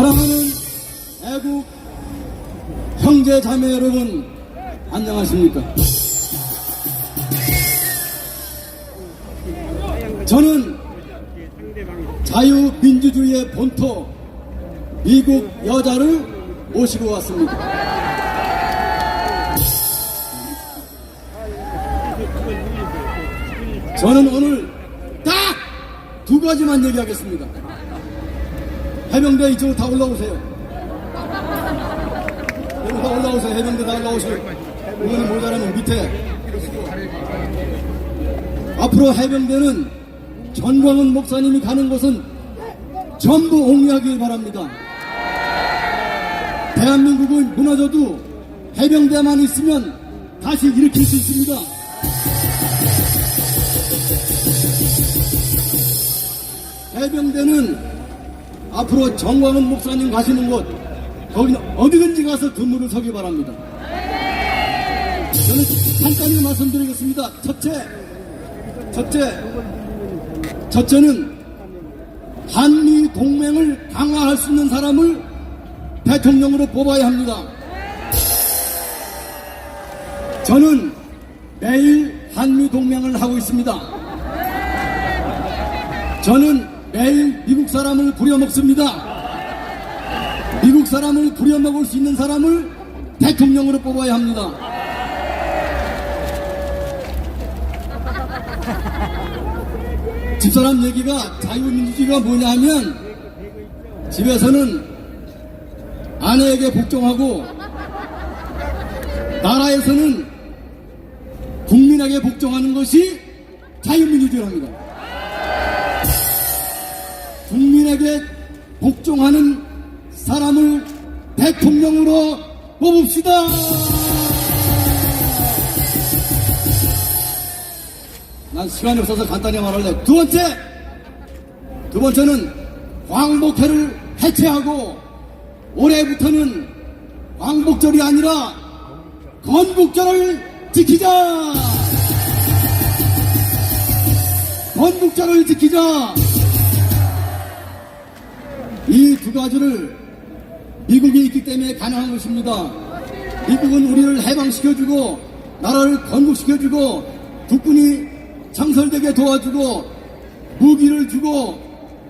사랑하는 애국 형제 자매 여러분 안녕하십니까? 저는 자유민주주의의 본토 미국 여자를 모시고 왔습니다. 저는 오늘 딱 두 가지만 얘기하겠습니다. 해병대 이쪽으로 다 올라오세요. 여러분 다 올라오세요. 해병대 다 올라오세요. 이거는 모자라면 밑에. 앞으로 해병대는 전광훈 목사님이 가는 곳은 전부 옹리하길 바랍니다. 대한민국은 무너져도 해병대만 있으면 다시 일으킬 수 있습니다. 해병대는 앞으로 정광훈 목사님 가시는 곳 거기는 어디든지 가서 근무를 서기 바랍니다. 저는 간단히 말씀드리겠습니다. 첫째, 첫째, 첫째는 한미 동맹을 강화할 수 있는 사람을 대통령으로 뽑아야 합니다. 저는 매일 한미 동맹을 하고 있습니다. 저는 매일 미국 사람을 부려먹습니다. 미국 사람을 부려먹을 수 있는 사람을 대통령으로 뽑아야 합니다. 집사람 얘기가 자유민주주의가 뭐냐 하면 집에서는 아내에게 복종하고 나라에서는 국민에게 복종하는 것이 자유민주주의랍니다. 국민에게 복종하는 사람을 대통령으로 뽑읍시다. 난 시간이 없어서 간단히 말할래. 두 번째, 두 번째는 광복회를 해체하고 올해부터는 광복절이 아니라 건국절을 지키자. 건국절을 지키자. 이 두 가지를 미국이 있기 때문에 가능한 것입니다. 미국은 우리를 해방시켜주고 나라를 건국시켜주고 국군이 창설되게 도와주고 무기를 주고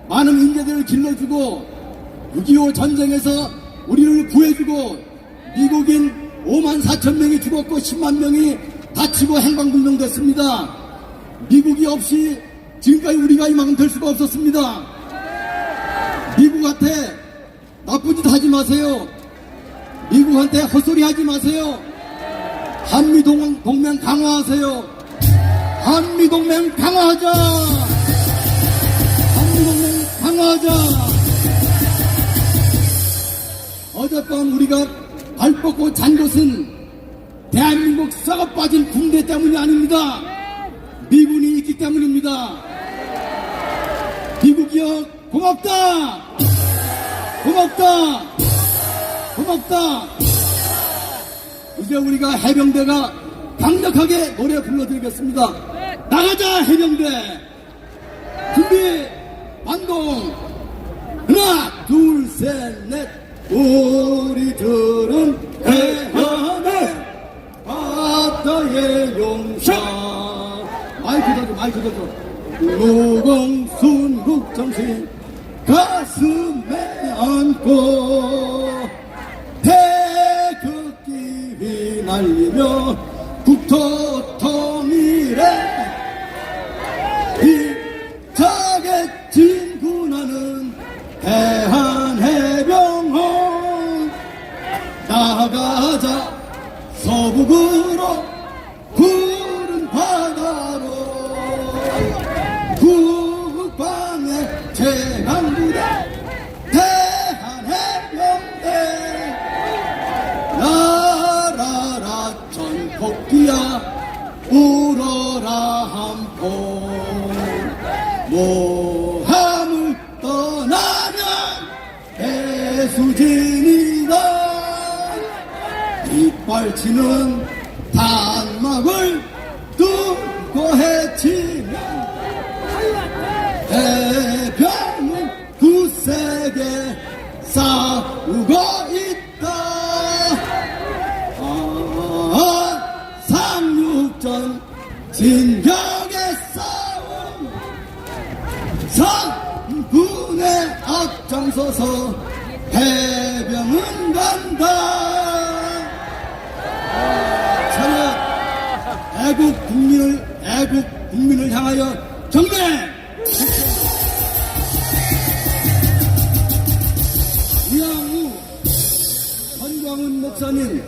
많은 인재들을 길러주고 6.25 전쟁에서 우리를 구해주고 미국인 5만 4천 명이 죽었고 10만 명이 다치고 행방불명됐습니다. 미국이 없이 지금까지 우리가 이만큼 될 수가 없었습니다. 미국한테 나쁜 짓 하지 마세요. 미국한테 헛소리 하지 마세요. 한미 동- 동맹 강화하세요. 한미 동맹 강화하자. 한미 동맹 강화하자. 어젯밤 우리가 발 뻗고 잔 것은 대한민국 썩어 빠진 군대 때문이 아닙니다. 미군이 있기 때문입니다. 고맙다. 고맙다. 고맙다. 이제 우리가 해병대가 강력하게 노래 불러드리겠습니다. 나가자 해병대. 준비 반동. 하나 둘 셋 넷. 우리들은 해안의 바다의 용사. 마이크 던져 마이크 던져. 가슴에 안고 태극기 휘날리며 울어라 한포. 모함을 떠나면 배수진이다. 이빨치는 단막을 뚫고 해치면 대병은 굳세게 싸 병의 싸움 성군의 앞장서서 해병은 간다. 차렷 애국 국민을 애국 국민을 향하여 정맹 이양우 전광훈 목사님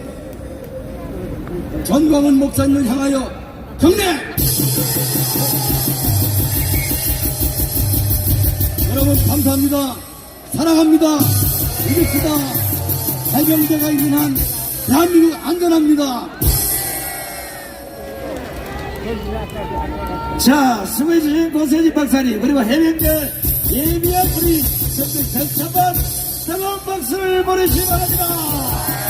전광훈 목사님을 향하여 경례 여러분 감사합니다. 사랑합니다. 이깁시다 해병대가 있는 한 대한민국 안전합니다. 자, 수고해주신 고세진 박사님, 그리고 해병대 예비한 우리 선배 백천만 뜨거운 박수를 보내주시기 바랍니다.